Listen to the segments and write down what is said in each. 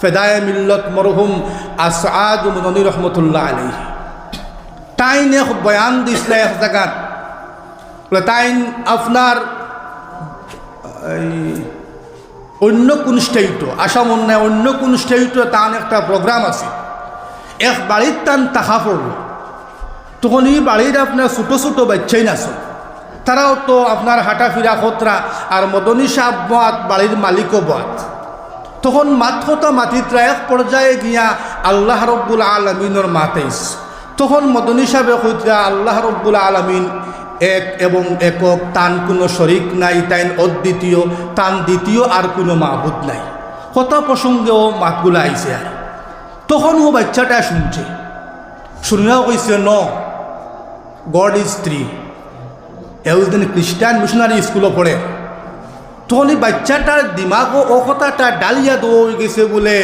ফেদায় মিল্লত মরহুম আসাদ রহমতুল্লাহ আলী তাইন এক বয়ান দিছিল এক জায়গাত বলে, তাইন আপনার, এই, অন্য কোন স্টেটও আসাম অন্যায় অন্য কোন স্টেটও তান একটা প্রোগ্রাম আছে। এক বাড়ির টান তাহা পড়ল। তখন এই বাড়ির আপনার ছোটো ছোটো বাচ্চাই নাচো তারাও তো আপনার হাঁটাফিরা, খতরা আর মদনী সাহ বাড়ির মালিকও বাত তখন মাথতা মাতিত্রা এক পর্যায়ে গিয়া আল্লাহ রব্বুল আলমিনের মাতাইস তখন মদনী সাহেব কইতরা আল্লাহ রব্বুল আলমিন এক এবং একক তান কোনো শরিক নাই, তাইন অদ্বিতীয় তান দ্বিতীয় আর কোনো মাহবুদ নাই। কথা প্রসঙ্গেও মাতগুলো আইছে আর। তখন ও বাচ্চাটা শুনছে। শুনিয়াও কইছে, ন, গড ইজ থ্রি দিন খ্রিস্টান মিশনারি স্কুলে পড়ে। এই বাচ্চাটার দিমাগও ও কথাটা ডালিয়া দৌড় গেছে বলে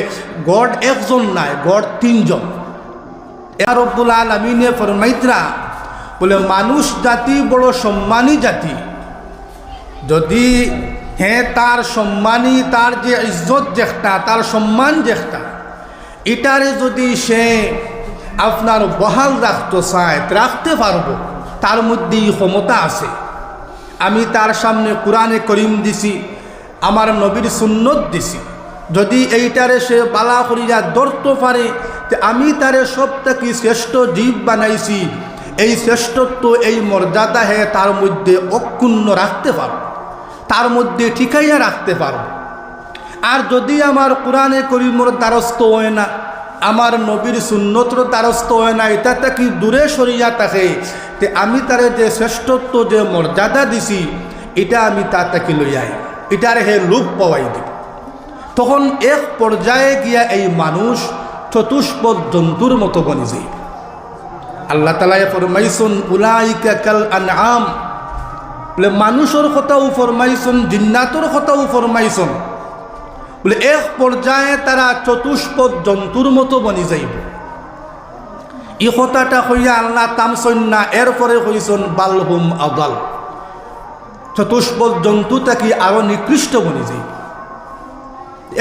গড একজন নাই, গড তিনজন। এর রব্বুল আলমিনে ফরমাইত্রা বলে, মানুষ জাতি বড় সম্মানী জাতি। যদি হ্যাঁ তার সম্মানী, তার যে ইজ্জত যেটা তার সম্মান যেটা এটারে যদি সে আপনার বহাল রাখতে চায় রাখতে পারব, তার মধ্যেই ক্ষমতা আছে। আমি তার সামনে কোরআনে করিম দিছি, আমার নবীর সুন্নত দিছি। যদি এইটারে সে বালা করিয়া ধরতে পারে আমি তারে সবটাকে শ্রেষ্ঠ জীব বানাইছি। এই শ্রেষ্ঠত্ব, এই মর্যাদা হে তার মধ্যে অক্ষুণ্ণ রাখতে পারব তার মধ্যে ঠিকাইয়া রাখতে পারব আর যদি আমার কোরআনে করিমর দ্বারস্থ হয় না আমার নবীর সুন্নতর দ্বারস্থ হয় না এটা তাকে দূরে সরিয়া থাকে? তে আমি তারে যে শ্রেষ্ঠত্ব, যে মর্যাদা দিছি, এটা আমি তার তাকে লইয়াই এটার হে লোভ পাওয়াই দিব তখন এক পর্যায়ে গিয়া এই মানুষ চতুষ্পদ জন্তুর মতো বনে যায়। আল্লাহ তালায় ফরমাইছুন, উলাইকা কাল আনআম। বলে মানুষের কথাও ফরমাইছুন, জিন্নাতর কথাও ফরমাইছুন। বলে, এক পর্যায়ে তারা চতুষ্পদ জন্তুর মতো বনি যাইব। ই কথাটা হইয়া আল্লাহ তামসন না এরপরে হইছন বালহুম আদাল। চতুষ্পদ জন্তু তাকে আরও নিকৃষ্ট বনি যাইব।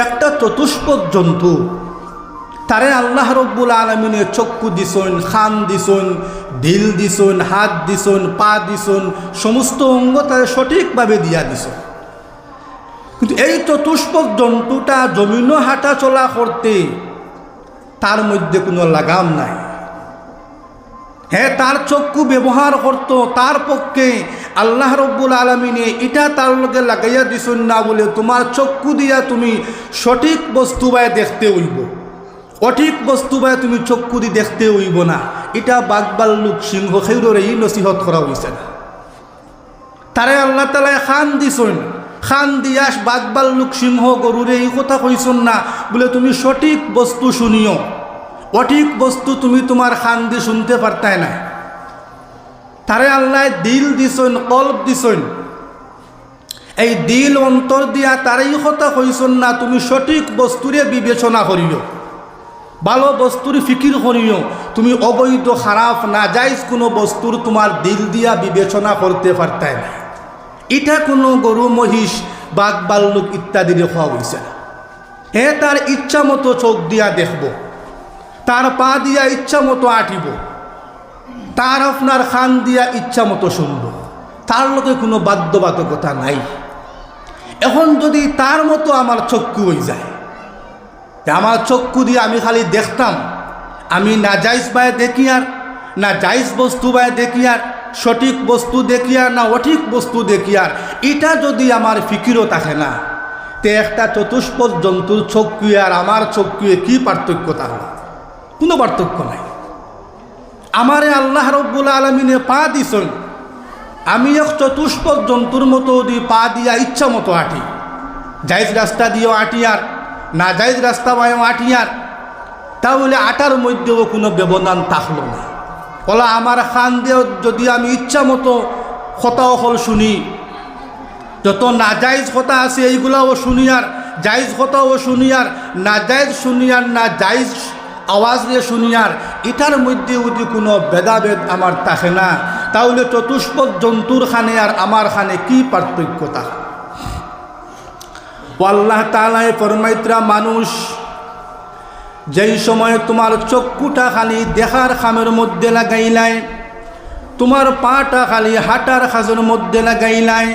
একটা চতুষ্পদ জন্তু, তারে আল্লাহ রব্বুল আলমিনে চক্ষু দিছন, খান দিছন, ঢিল দিছন, হাত দিছন, পা দিছন, সমস্ত অঙ্গ তারে সঠিকভাবে দিয়া দিছন। কিন্তু এই চতুষ্পদ জন্তুটা জমিনও হাঁটা চলা করতে, তার মধ্যে কোনো লাগাম নাই। হ্যাঁ তার চক্ষু ব্যবহার করত, তার পক্ষে আল্লাহ রব্বুল আলমিনে এটা তার লগে লাগাইয়া দিছুন না বলে তোমার চক্ষু দিয়া তুমি সঠিক বস্তু বায় দেখতে হইব। অঠিক বস্তু বায় তুমি চক্ষু দি দেখতে হইব না। এটা বাগবাল্লুক সিংহ খেউরের এই নসিহত করা হয়েছে না। তারে আল্লাহ তালায় খান দিছুন। খান দিয়াস বাগবাল্লুক সিংহ গরুরে এই কথা কইছুন না। বলে তুমি সঠিক বস্তু শুনিও। অঠিক বস্তু তুমি তোমার খান দি শুনতে পারতাই না তারে আল্লাহ দিল দিছন কল্প দিছন এই দিল অন্তর দিয়া তারাই কথা কইছন না, তুমি সঠিক বস্তুরে বিবেচনা করিও। ভালো বস্তুর ফিকির করিও। তুমি অবৈধ, খারাপ না যাইজ কোনো বস্তুর তোমার দিল দিয়া বিবেচনা করতে পারতাই না এটা কোনো গরু, মহিষ, বাঘ, বাল্লুক ইত্যাদি দেখা হয়েছে না হে তার ইচ্ছা মতো চোখ দিয়া দেখব। তার পা দিয়া ইচ্ছা মতো আঁটিব। তার আপনার খান দিয়া ইচ্ছা মতো শুনব। তার লোকে কোনো বাধ্যবাধকতা নাই। এখন যদি তার মতো আমার চক্ষু হয়ে যায় আমার চক্ষু দিয়ে আমি খালি দেখতাম। আমি না যাইজ বায় দেখি আর না যাইজ বস্তু বায় দেখি আর সঠিক বস্তু দেখি আর না অঠিক বস্তু দেখি আর এটা যদি আমার ফিকিরও থাকে না, তে একটা চতুষ্পদ জন্তুর চক্ষুয়ে আর আমার চক্ষুয়ে কি পার্থক্য তাহলে? কোনো পার্থক্য নাই। আমারে আল্লাহ রব্বুল আলমিনে পা দিছন, আমি এক চতুষ্পদ জন্তুর মতো দি পা দিয়া ইচ্ছা মতো আঁটি যাইজ রাস্তা দিয়েও আটি আর, না যাইজ রাস্তা বায়ও আটি আর, তাহলে আটার মধ্যেও কোনো ব্যবধান থাকল না। বলা, আমার খান দিয়ে যদি আমি ইচ্ছা মতো কথা হল শুনি। যত নাজাইজ কথা আছে, এইগুলাও শুনি আর, জাইজ কথাও শুনি আর, নাজাইজ শুনি আর না জাইজ আওয়াজ দিয়ে শুনি আর, এটার মধ্যে যদি কোনো ভেদাভেদ আমার থাকে না, তাহলে চতুষ্পদ জন্তুর খানে আর আমার খানে কি পার্থক্যতা আল্লাহ তালায় ফরমাইত্রা, মানুষ যেই সময় তোমার চক্ষুটা খালি দেখার খামের মধ্যে লাগাইলাই, তোমার পাটা খালি হাঁটার খাজের মধ্যে লাগাইলাই,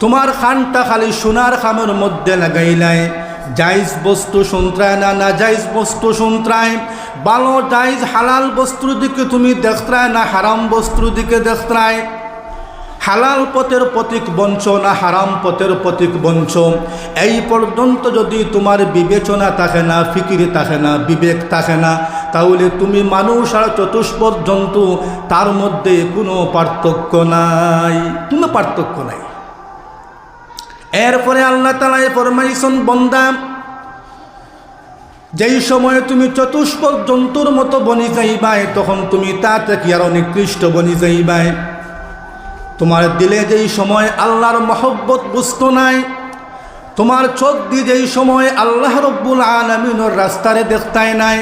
তোমার খানটা খালি সোনার খামের মধ্যে লাগাইলাই। জাইজ বস্তু সন্ত্রায় না না জাইজ বস্তু সন্ত্রায় ভালো জাইজ হালাল বস্তুর দিকে তুমি দেখত্রায়, না হারাম বস্তুর দিকে দেখত্রায়। হালাল পথের প্রতীক বঞ্চ না হারাম পথের প্রতীক বঞ্চ এই পর্যন্ত যদি তোমার বিবেচনা থাকে না, ফিকির থাকে না, বিবেক থাকে না, তাহলে তুমি মানুষ আর চতুষ্পদ জন্তু, তার মধ্যে কোনো পার্থক্য নাই। কোনো পার্থক্য নাই। এরপরে আল্লাহ তালায় ফরমাইছন, বন্দা, যেই সময়ে তুমি চতুষ্পদ জন্তুর মতো বনি যাইবাই তখন তুমি তা থেকে আরও নিকৃষ্ট বনি যাইবাই তোমার দিলে যেই সময় আল্লাহর মহব্বত বুঝতো নাই, তোমার চোখ দিয়ে যেই সময় আল্লাহ রব্বুল আলমিনের রাস্তারে দেখতাই নাই,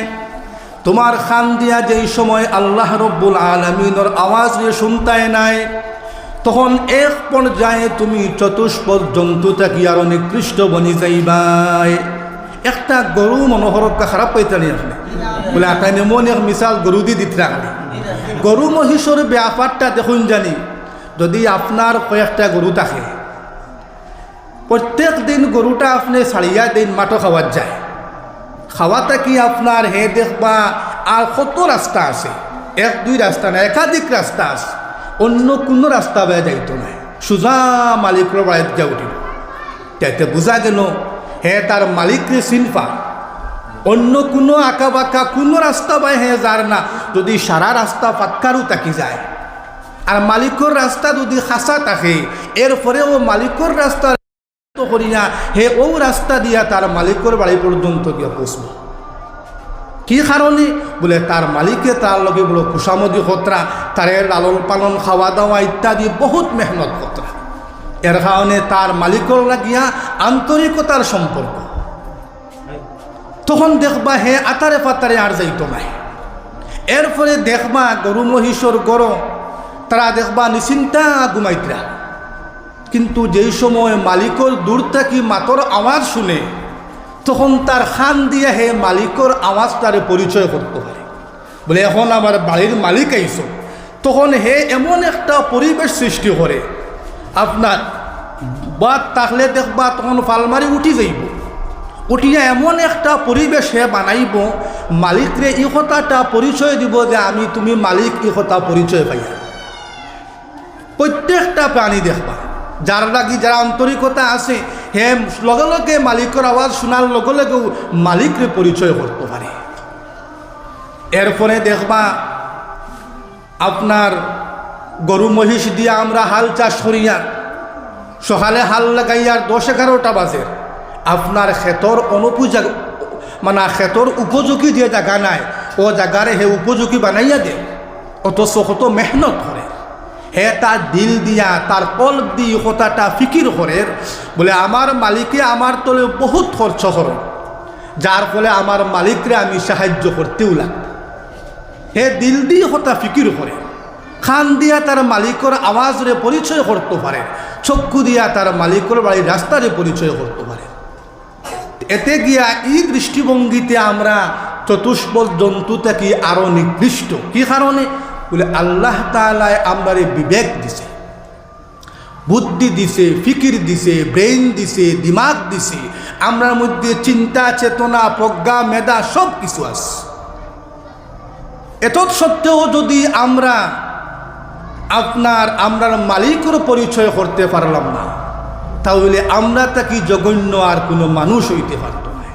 তোমার খান দিয়া যেই সময় আল্লাহ রব্বুল আলমিনের আওয়াজ দিয়ে শুনতাই নাই, তখন এক পর্যায়ে তুমি চতুষ্পদ জন্তু থাকি আরও নিকৃষ্ট বনি যাইবাই। একটা গরু মনোহরকা খারাপ পাইতানি আপনি বলে আটাই নেমন এক মিসাল গরু দি দিতে রাখলি। গরু মহিষর ব্যাপারটা দেখুন জানি। যদি আপনার কয়েকটা গরু থাকে, প্রত্যেক দিন গরুটা আপনি ছাড়িয়া দিন মাটো খাওয়ার যায়। খাওয়াটা কি আপনার হে দেখবা আর কত রাস্তা আছে? এক, দুই রাস্তা না একাধিক রাস্তা আছে। অন্য কোনো রাস্তা বেয়া যাইতো না সুজা মালিকের বাড়িতে যা উঠিল। তাইতে বোঝা গেল, হে তার মালিককে চিনফা অন্য কোনো আঁকা বাঁকা কোনো রাস্তা বাই হে যার না। যদি সারা রাস্তা পাক্কারও তাকি যায় আর মালিকর রাস্তা যদি খাসা থাকে, এরপরেও মালিকর রাস্তা করিয়া হে ও রাস্তা দিয়া তার মালিকর বাড়ি পর্যন্ত গিয়া পৌঁছব। কি কারণে? বলে তার মালিকে তার লগে বড় কুসামদি হতরা তারে লালন পালন, খাওয়া দাওয়া ইত্যাদি বহুত মেহনত হতরা এর কারণে তার মালিকর লাগিয়া আন্তরিকতার সম্পর্ক। তখন দেখবা হে আতারে পাতারে আর যাইতো নাই। এরপরে দেখবা গরু মহিষর গরম তারা দেখবা নিশ্চিন্তা ঘুমাইতরা। কিন্তু যেই সময় মালিকর দূর থাকি মাতর আওয়াজ শুনে, তখন তার খান দিয়ে হে মালিকর আওয়াজ তারে পরিচয় করতে পারে। বলে, এখন আমার বাড়ির মালিক আইস। তখন হে এমন একটা পরিবেশ সৃষ্টি করে। আপনার বাদ তাহলে দেখবা তখন ফালমারি উঠি যাইব। উঠিয়া এমন একটা পরিবেশ হে বানাইব, মালিকরে ই কথাটা পরিচয় দিব যে, আমি, তুমি মালিক ই কথা পরিচয় পাইয়া। প্রত্যেকটা প্রাণী দেখবা। যার লাগি যারা আন্তরিকতা আছে, হে লগে লগে মালিকের আওয়াজ শোনার লগে লগেও মালিকরে পরিচয় করতে পারে এরপরে দেখবা, আপনার গরু মহিষ দিয়ে আমরা হাল চাষ করিয়ার সকালে হাল লাগাইয়ার দশ এগারোটা বাজে। আপনার ক্ষেতর অনুপযোগ মানে ক্ষেতর উপযোগী যে জায়গা নাই, ও জায়গারে হে উপযোগী বানাইয়া দে। অথচ কত মেহনত করে হে দিল দিয়া, তার কল দি কথাটা ফিকির করে, বলে আমার মালিকে আমার তলে বহুত খরচ করে যার ফলে আমার মালিকরে আমি সাহায্য করতেও লাগবে হে দিল দিয়ে কথা ফিকির করে, খান দিয়া তার মালিকর আওয়াজরে পরিচয় করতে পারে চক্ষু দিয়া তার মালিকর বাড়ির রাস্তারে পরিচয় করতে পারে। এতে গিয়া এই দৃষ্টিভঙ্গিতে আমরা চতুষ্পদ জন্তু থেকে আরও নিকৃষ্ট। কি কারণে? বলে আল্লাহ তালায় আমারে বিবেক দিছে, বুদ্ধি দিছে, ফিকির দিছে, ব্রেইন দিছে, দিমাগ দিছে, আমরার মধ্যে চিন্তা, চেতনা, প্রজ্ঞা, মেধা সব কিছু আছে। এত সত্ত্বেও যদি আমরা আপনার, আমরার মালিকের পরিচয় করতে পারলাম না, তাহলে আমরা তাকে জঘন্য আর কোনো মানুষ হইতে পারত না।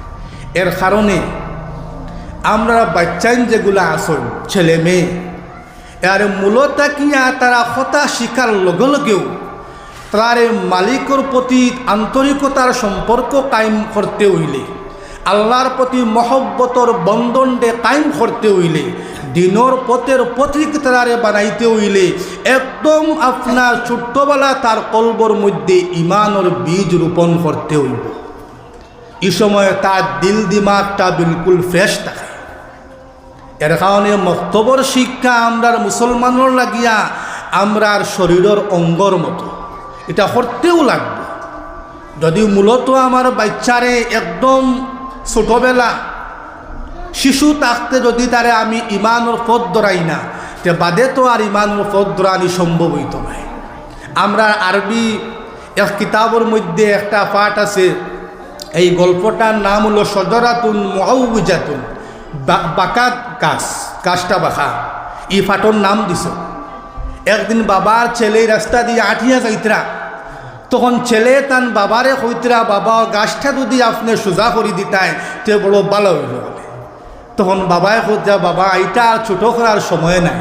এর কারণে আমরা বাচ্চাইন যেগুলো আসন ছেলে, মেয়ে আর মূলত কিয়া তারা হতা শিকার লগে লগেও তার মালিকর প্রতি আন্তরিকতার সম্পর্ক কায়েম করতে হইলে আল্লাহর প্রতি মহব্বতর বন্ধনটে কায়েম করতে হইলে দিনর পথের পথিক তারে বানাইতে হইলে একদম আপনার ছোট্টবেলা তার কলবর মধ্যে ইমানর বীজ রোপণ করতে হইব এই সময় তার দিল দিমাগটা বিলকুল ফ্রেশ থাকে। এর কারণে মক্তবর শিক্ষা আমরার মুসলমানের লাগিয়া আমরার শরীরের অঙ্গর মতো। এটা করতেও লাগবে। যদি মূলত আমার বাচ্চারে একদম ছোটবেলা শিশু থাকতে যদি তারে আমি ইমানোর পথ ধরাই না, তে বাদে তো আর ইমানোর পথ ধরানি সম্ভব হইত নাই। আমরা আরবি এক কিতাবের মধ্যে একটা পাঠ আছে, এই গল্পটার নাম হলো সজরাতুন মহাউজাতুন বাঁকা গাছ গাছটা বাঁকা ই ফাটর নাম দিছ। একদিন বাবার ছেলে রাস্তা দিয়ে আঠিয়া যাইতরা তখন ছেলে তান বাবারে কইতরা বাবা, গাছটা যদি আপনি সোজা করে দিতায় তে বড় ভালো হইল তখন বাবায় কইতা বাবা এটা আর ছোটো করার সময় নাই।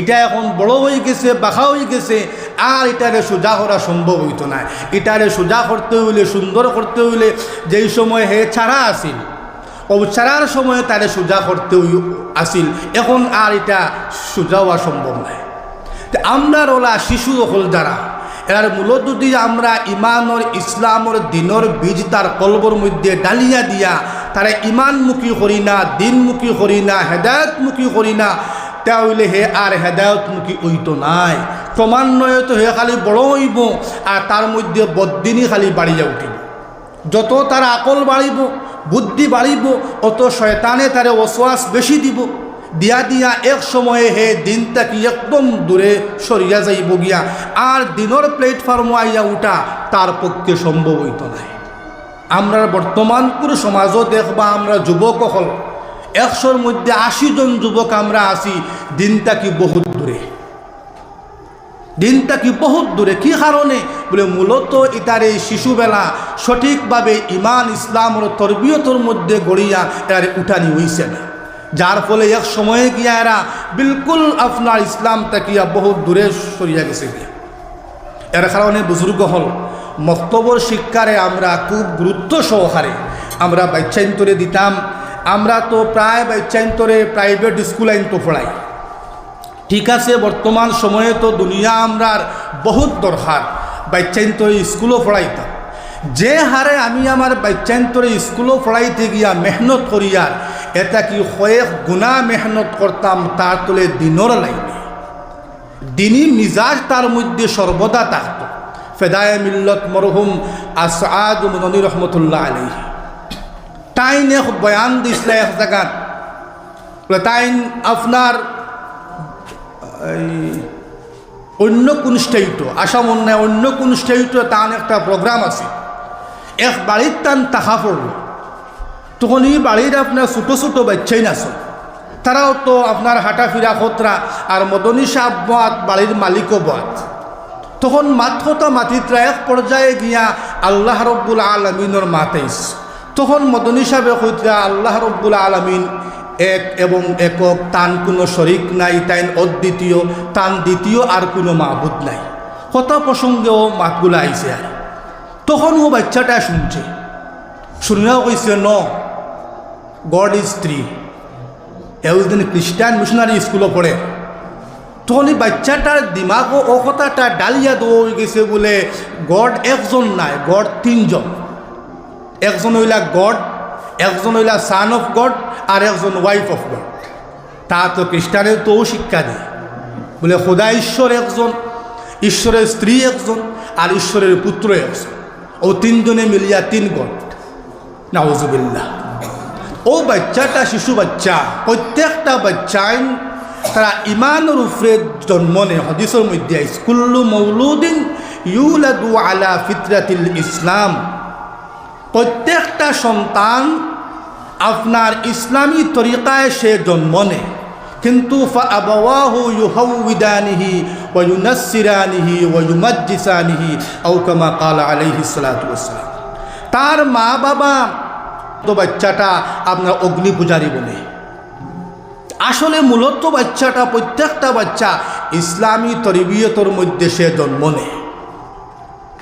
এটা এখন বড় হয়ে গেছে বাঁকা হয়ে গেছে আর এটারে সোজা করা সম্ভব হইতো না এটারে সোজা করতে হইলে সুন্দর করতে হইলে, যেই সময় হে ছাড়া আসিল ছাড়ার সময় তারে সোজা করতে আসিল। এখন আর এটা সোজা হওয়া সম্ভব নয় তে আমরা ওলা শিশু হল যারা, এর মূলত যদি আমরা ইমানর, ইসলামর, দিনর বীজ তার কলবর মধ্যে ডালিয়া দিয়া তারা ইমানমুখী করি না, দিনমুখী করি না, হেদায়তমুখী করি না, তাহলে হে আর হেদায়তমুখী ওইতো নাই। ক্রমান্বয়ে তো হে খালি বড় হইব, আর তার মধ্যে বদিনই খালি বাড়িয়া উঠিব। যত তার আকল বাড়িব বুদ্ধি বাড়িব, অত শয়তানে তারে ওসওয়াস বেশি দিব। দিয়া দিয়া এক সময়ে হে দিনটা কি একদম দূরে সরিয়া যাইব গিয়া। আর দিনের প্ল্যাটফর্ম আইয়া উঠা তার পক্ষে সম্ভব হইত নাই। আমরা বর্তমান পুরো সমাজও দেখবা আমরা যুবক হল। একশোর মধ্যে আশি জন যুবক আমরা আছি, দিনটা কি বহুত দূরে। দিনটা কি বহুত দূরে? কি কারণে? বলে মূলত এটার এই শিশুবেলা সঠিকভাবে ইমান ইসলামর তরবিয়তর মধ্যে গড়িয়া এর উঠানি হইছে না। যার ফলে এক সময়ে গিয়া এরা বিলকুল আপনার ইসলাম তাকিয়া বহুত দূরে সরিয়া গেছে গিয়া। এর কারণে বুজুর্গ হল, মক্তবর শিক্ষারে আমরা খুব গুরুত্ব সহকারে আমরা বাচ্চান্তরে দিতাম, আমরা তো প্রায় বাচ্চান্তরে প্রাইভেট স্কুল আইন তো পড়াই। ঠিক আছে, বর্তমান সময়ে তো দুনিয়া আমরার বহুত দরকার বাচ্চান্তরে স্কুলও পড়াইতাম যে হারে আমি আমার বাচ্চান্তরে স্কুলও পড়াইতে গিয়া মেহনত করিয়ার এটা কি কয়েক গুণা মেহনত করতাম তার তোলে দিনর লাইনে। দিনই মিজাজ তার মধ্যে সর্বদা থাকত। ফেদায় মিল্লত মরহুম আসাদ মদনী রহমতুল্লাহ আলী তাইন এক বয়ান দিছিল এক জায়গাত তাইন আপনার এই, অন্য কোন স্টেটও আসাম অন্যায় অন্য কোন স্টেটও তান একটা প্রোগ্রাম আছে। এক বাড়ির টান তাহা পড়ল তখন এই বাড়ির আপনার ছোটো ছোটো বাচ্চাই নাচল তারাও তো আপনার হাঁটাফিরা, খতরা আর মদনী সাহ বাত বাড়ির মালিকও বাত তখন মাথতা মাতিত্রা এক পর্যায়ে গিয়া আল্লাহ রব্বুল আলমিনের মাতাইস তখন মদনী সাহেব কইতরা আল্লাহ রব্বুল আলমিন এক এবং একক, তান কোনো শরিক নাই, তাইন অদ্বিতীয়, তান দ্বিতীয় আর কোনো মাহবুদ নাই। কথা প্রসঙ্গেও মাতগুলো আইছে আর। তখন ও বাচ্চাটা শুনছে। শুনিয়াও কইছে, ন, গড ইজ থ্রি এদিন খ্রিস্টান মিশনারি স্কুলে পড়ে। তখন বাচ্চাটার দিমাগও ও কথাটা ডালিয়া দৌড় গেছে বলে, গড একজন নাই, গড তিনজন। একজন হইলা গড একজন হইলা সান অফ গড আর একজন ওয়াইফ অফ গড তা তো খ্রিস্টানের তো শিক্ষা দেয় বলে খোদা ঈশ্বর একজন, ঈশ্বরের স্ত্রী একজন আর ঈশ্বরের পুত্র একজন। ও তিনজনে মিলিয়া তিন গড নাওজুবিল্লা ও বাচ্চাটা শিশু বাচ্চা। প্রত্যেকটা বাচ্চাই তারা ইমানের উপরে জন্ম নেয়। হদিসের মধ্যে স্কুল্লু মৌলুদিন ইউলাদু আলা ফিতরাতিল ইসলাম। প্রত্যেকটা সন্তান আপনার ইসলামী তরিকায় সে জন্ম নেয়। কিন্তু আলাইহি তার মা বাবা তো বাচ্চাটা আপনার অগ্নি পূজারী বলে। আসলে মূলত বাচ্চাটা প্রত্যেকটা বাচ্চা ইসলামী তরিবিয়তর মধ্যে সে জন্ম নেয়।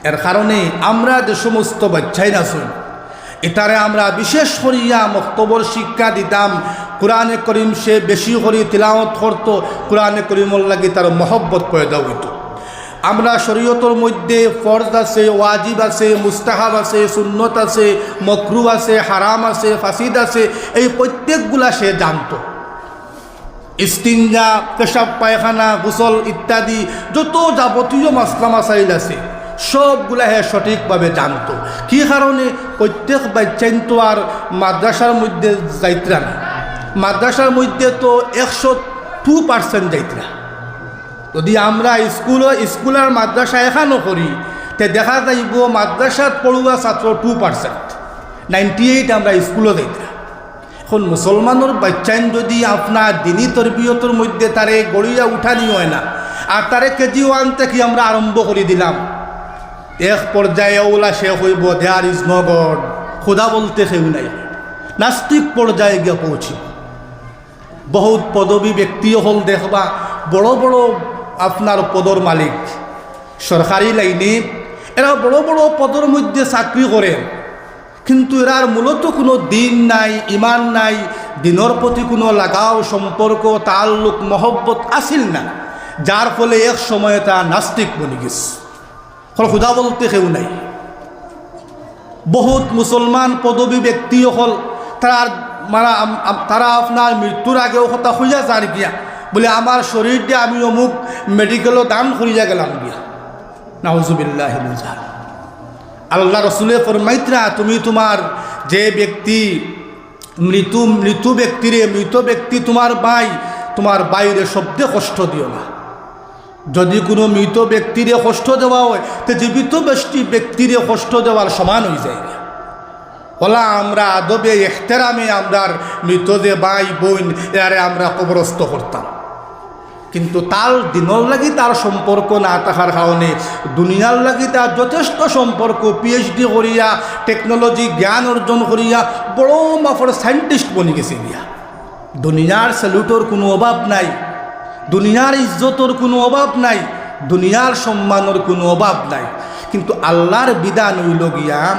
এর কারণে আমরা যে সমস্ত বাচ্চাই নাচুন এটারে আমরা বিশেষ করিয়া মক্তবর শিক্ষা দিতাম। কোরআনে করিম সে বেশি করে তিলাওত করতো, কোরআনে করিমর লাগে তার মহব্বত পয়দা হইত। আমরা শরীয়তর মধ্যে ফরজ আছে, ওয়াজিব আছে, মুস্তাহাব আছে, সুন্নত আছে মকরু আছে, হারাম আছে, ফাসিদ আছে, এই প্রত্যেকগুলা সে জানতো। ইস্তিনজা, পেশাব, পায়খানা, গোসল ইত্যাদি যত যাবতীয় মাসলা মাসাইল আছে। সবগুলা হে সঠিকভাবে জানতো। কি কারণে? প্রত্যেক বাচ্চাইন তো আর মাদ্রাসার মধ্যে যাইতরা না। মাদ্রাসার মধ্যে তো একশো টু পার্সেন্ট যাইতরা। যদি আমরা স্কুল স্কুল আর মাদ্রাসা এখানো করি, তে দেখা যাইব মাদ্রাসাত পড়ুয়া ছাত্র টু পার্সেন্ট নাইনটি এইট আমরা স্কুলও যাইতরা। এখন মুসলমানের বাচ্চাইন যদি আপনার দিনী তরবিয়তর মধ্যে তারে গড়িয়া উঠানি হয় না, আর তারে কেজি ওয়ান থেকে আমরা আরম্ভ করে দিলাম। এক পর্যায়ে ওলা শেষ হইব দেয়ার ইজ ন গড খোদা বলতে সেও নাই। নাস্তিক পর্যায়ে গিয়ে পৌঁছিব। বহুত পদবী ব্যক্তিও হল দেখবা, বড় বড় আপনার পদর মালিক। সরকারি লাইনে এরা বড় বড় পদর মধ্যে চাকরি করে। কিন্তু এরার মূলত কোনো দিন নাই, ইমান নাই দিনের প্রতি কোনো লাগাও সম্পর্ক তাল্লুক মহব্বত আসিল না। যার ফলে এক সময় তা নাস্তিক বনি গেছে। হল খুদা বলতে কেউ নাই। বহুত মুসলমান পদবী ব্যক্তি হল, তারা মারা তারা আপনার মৃত্যুর আগেও কথা হইয়া যার গিয়া বলে আমার শরীর দিয়ে আমি অমুক মেডিকেলও দান করিয়া গেলাম গিয়া নাউজুবিল্লাহ আল্লাহ রসুলে ফরমাইত্রা তুমি তোমার যে ব্যক্তি মৃত্যু মৃত্যু ব্যক্তিরে মৃত ব্যক্তি তোমার বাই তোমার বাইরে শব্দে কষ্ট দিও না যদি কোনো মৃত ব্যক্তিরে কষ্ট দেওয়া হয়, তো জীবিত ব্যক্তি ব্যক্তিরে কষ্ট দেওয়ার সমান হয়ে যায়। ওলা আমরা আদবে এখতেরামে আমরার মৃত যে ভাই, বোন এরারে আমরা কবরস্থ করতাম। কিন্তু তার দিনর লাগি তার সম্পর্ক না থাকার কারণে দুনিয়ার লাগি তার যথেষ্ট সম্পর্ক পিএইচডি করিয়া টেকনোলজি জ্ঞান অর্জন করিয়া, বড় মাফর সায়েন্টিস্ট বনি গেছে গিয়া। দুনিয়ার স্যালুটর কোনো অভাব নাই। দুনিয়ার ইজ্জতর কোনো অভাব নাই, দুনিয়ার সম্মানের কোনো অভাব নাই। কিন্তু আল্লাহর বিধান হইল গিয়া,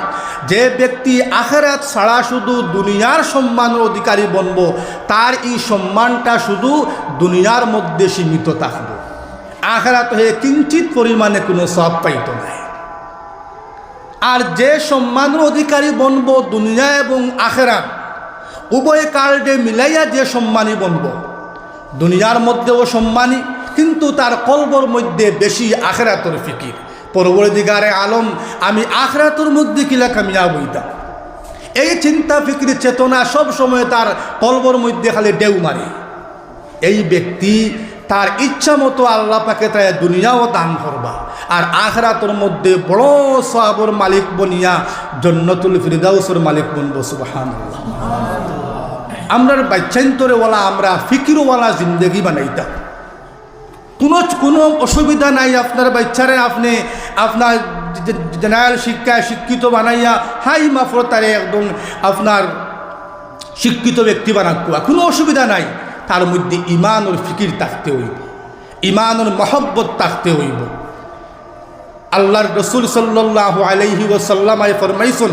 যে ব্যক্তি আখেরাত ছাড়া শুধু দুনিয়ার সম্মানের অধিকারী বনব, তার এই সম্মানটা শুধু দুনিয়ার মধ্যে সীমিত থাকবে। আখেরাত হয়ে কিঞ্চিত পরিমাণে কোনো সব পাইত নাই। আর যে সম্মানের অধিকারী বনব দুনিয়া এবং আখেরাত, উভয় কার্ডে মিলাইয়া যে সম্মানী বনব। দুনিয়ার মধ্যেও সম্মানী, কিন্তু তার কলবর মধ্যে বেশি আখেরাতর ফিকির। পরবর্তীকারে আলম, আমি আখরাতুর মধ্যে কিলা কামিয়া বইতাম এই চিন্তা, ফিকির, চেতনা সব সময় তার কলবর মধ্যে খালি ডেউ মারে। এই ব্যক্তি তার ইচ্ছা মতো আল্লাহ পাকে তাই দুনিয়াও দান করবা, আর আখরাতর মধ্যে বড় সাহাবর মালিক বনিয়া জন্নতুল ফিরদাউসর মালিক বনবো সুবাহান আমরার বাচ্চান্তরেওয়ালা আমরা ফিকিরওয়ালা জিন্দগি বানাইতাম। কোনো কোনো অসুবিধা নাই আপনার বাচ্চারে, আপনি আপনার জেনারেল শিক্ষায় শিক্ষিত বানাইয়া, হাই মাফর তারে একদম আপনার শিক্ষিত ব্যক্তি বানাকুয়া কোনো অসুবিধা নাই। তার মধ্যে ইমানোর ফিকির থাকতে হইব ইমানোর মহব্বত থাকতে হইব। আল্লাহর রসুল সাল্লাহ আলাইহি ওসাল্লাম আই ফরমাইছুন,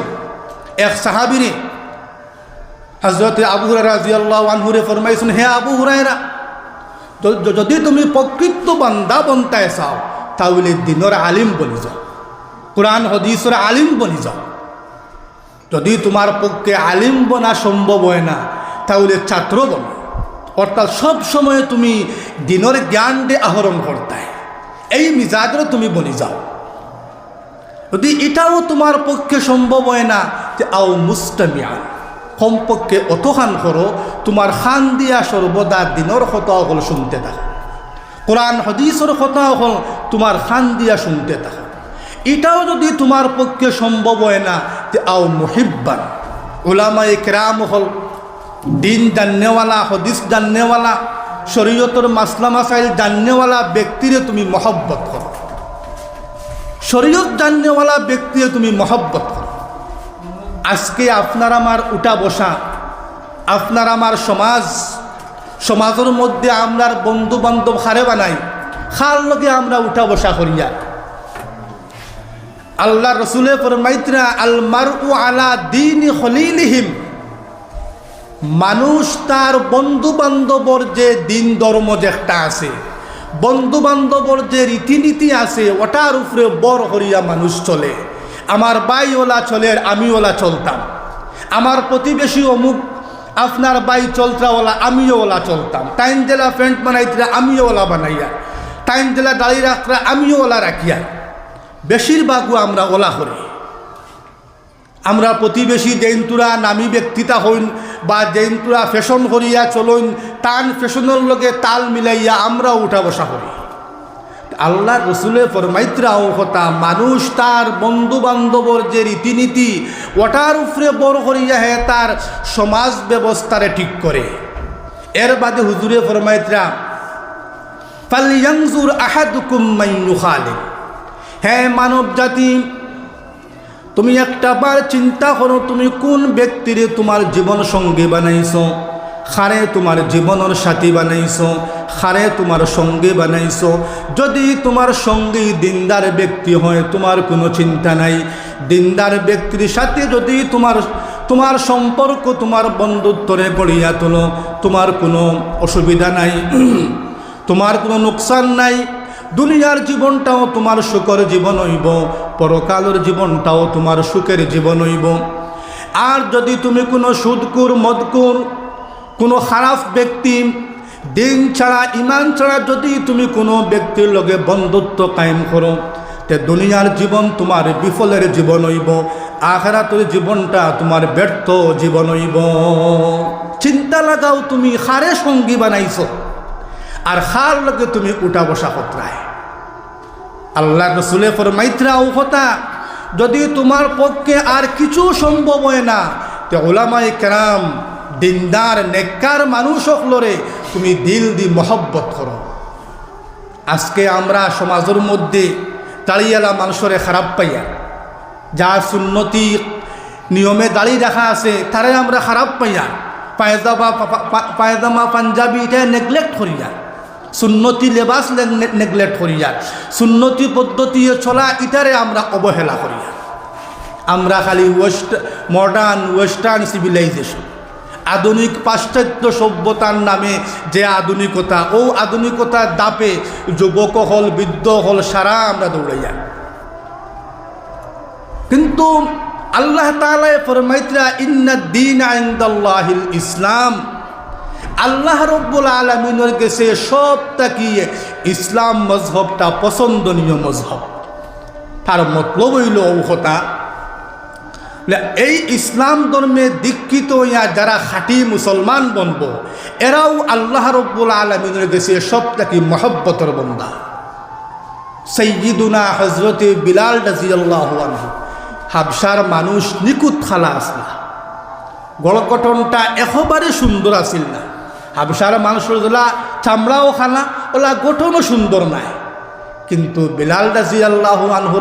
এক সাহাবিনে হজরত আবু রাজিয়াল্লাহ আনহুরে ফরমাইছুন, হে আবু হুরায়রা যদি তুমি প্রকৃত বান্দা বন্তায় চাও, তাহলে দিনের আলিম বলি যাও। কোরআন, হদিসর আলিম বনি যাও। যদি তোমার পক্ষে আলিম বনা সম্ভব হয় না, তাহলে ছাত্র বনো। অর্থাৎ সব সময় তুমি দিনের জ্ঞান দিয়ে আহরণ করতায়। এই মিজাজরে তুমি বলি যাও। যদি এটাও তোমার পক্ষে সম্ভব হয় না যে আও মুস্তামিয়ান কমপক্ষে অতখান করো তোমার খান দিয়া সর্বদা দিনের কথা হল শুনতে থাকো। কোরআন হদিসর কথা হল তোমার খান দিয়া শুনতে থাকো। এটাও যদি তোমার পক্ষে সম্ভব হয় না যে আও মহিব্বান। ওলামা একরাম হল দিন জাননেওয়ালা, হদিস জাননেওয়ালা শরীয়তর মাসলা মাসাইল জাননেওয়ালা ব্যক্তিরে তুমি মহব্বত করো। শরীয়ত জাননেওয়ালা ব্যক্তিরে তুমি মহব্বত করো। আজকে আপনার আমার উঠা বসা, আপনার আমার সমাজ, সমাজের মধ্যে আমরার বন্ধু বান্ধব হারে বানাই খার লগে আমরা উঠা বসা করিয়া আল্লাহ রসুলের ফরমাইতরা, আল মারু আলা দিন খলিলিহিম। মানুষ তার বন্ধু বান্ধবর যে দিন ধর্ম যে একটা আছে বন্ধু বান্ধবর যে রীতিনীতি আছে, ওটার উপরে বড় করিয়া মানুষ চলে। আমার বাই ওলা চলে আমি ওলা চলতাম। আমার প্রতিবেশী অমুক আপনার বাই চলত্রাওয়ালা আমিও ওলা চলতাম। টাইম জেলা ফ্রেন্ড বানাইতরা আমিও ওলা বানাইয়া টাইম জেলা দাড়ি রাখরা আমিও ওলা রাখিয়া। বেশিরভাগও আমরা ওলা করি। আমরা প্রতিবেশী জৈন্তুরা, নামী ব্যক্তিতা হইন বা জৈন্তুরা ফ্যাশন করিয়া চলইন টান ফ্যাশনের লগে তাল মিলাইয়া আমরা উঠা বসা করি। আল্লাহ রসুলের ফরমাইত্রাও কথা, মানুষ তার বন্ধু বান্ধবর যে রীতিনীতি, ওটার উপরে বড় করিয়া হে তার সমাজ ব্যবস্থারে ঠিক করে। এর বাদে হুজুরে ফরমাইত্রা ফালিয়াংজুর আহাদুকুম মাইনু খালে হ্যাঁ মানব জাতি, তুমি একটা বার চিন্তা করো, তুমি কোন ব্যক্তিরে তোমার জীবন সঙ্গী বানাইছো? খারে তোমার জীবনের সাথী বানাইছো, খারে তোমার সঙ্গী বানাইছো। যদি তোমার সঙ্গী দিনদার ব্যক্তি হয়, তোমার কোনো চিন্তা নাই। দিনদার ব্যক্তির সাথে যদি তোমার তোমার সম্পর্ক, তোমার বন্ধুত্বরে গড়িয়া তোলো, তোমার কোনো অসুবিধা নাই। তোমার কোনো নোকসান নাই। দুনিয়ার জীবনটাও তোমার সুখের জীবন হইব, পরকালের জীবনটাও তোমার সুখের জীবন হইব। আর যদি তুমি কোনো সুদকুর, মদকুর কোনো খারাপ ব্যক্তি, দিন ছাড়া, ইমান ছাড়া যদি তুমি কোনো ব্যক্তির লগে বন্ধুত্ব কায়েম করো, তে দুনিয়ার জীবন তোমার বিফলের জীবন হইব, আখেরাতের জীবনটা তোমার ব্যর্থ জীবন হইব। চিন্তা লাগাও, তুমি হারে সঙ্গী বানাইছো, আর খার লগে তুমি উঠা বসা কতরায় আল্লাহ রসুলে ফরমাইত্রাও কথা, যদি তোমার পক্ষে আর কিছু সম্ভব হয় না, তে ওলামাই কেরাম দিনদার, নেককার মানুষ হকলরে তুমি দিল দি মহব্বত করো। আজকে আমরা সমাজের মধ্যে দাঁড়িয়েলা মানুষরে খারাপ পাইয়া যা সুন্নতি নিয়মে দাঁড়িয়ে রাখা আছে, তারে আমরা খারাপ পাইয়া, পায়জামা পায়জামা, পাঞ্জাবি এটা নেগলেক্ট করিয়া, সুন্নতি লেবাস নেগলেক্ট করিয়া, সুন্নতি পদ্ধতি চলা ইটারে আমরা অবহেলা করিয়া। আমরা খালি ওয়েস্ট মডার্ন ওয়েস্টার্ন সিভিলাইজেশন আধুনিক পাশ্চাত্য সভ্যতার নামে যে আধুনিকতা, ও আধুনিকতার দাপে যুবক হল, বৃদ্ধ হল, সারা আমরা দৌড়াইয়া কিন্তু আল্লাহ তালায় ফরমাইতরা ইন্দিন আইন্দাল্লাহিল ইসলাম। আল্লাহ রব্বুল আলমিনের কাছে সব তাকিয়ে ইসলাম মজহবটা পছন্দনীয় মজহব। তার মতলব হইল ঔহতা। এই ইসলাম ধর্মে দীক্ষিত হইয়া যারা খাঁটি মুসলমান বনব এরাও আল্লাহ রব্বুল আলমিনের কাছে সব তাকি মহব্বতর বন্দা। সৈয়দুনা হজরতে বিলাল রাজিয়াল্লাহ হাবসার মানুষ নিকুত খালা আসলা গড়কটনটা একেবারে সুন্দর আছিল না। হাবসার মানুষের ওলা চামড়াও খানা ওলা গঠনও সুন্দর নাই। কিন্তু বিলাল রাজি আল্লাহ আনহুর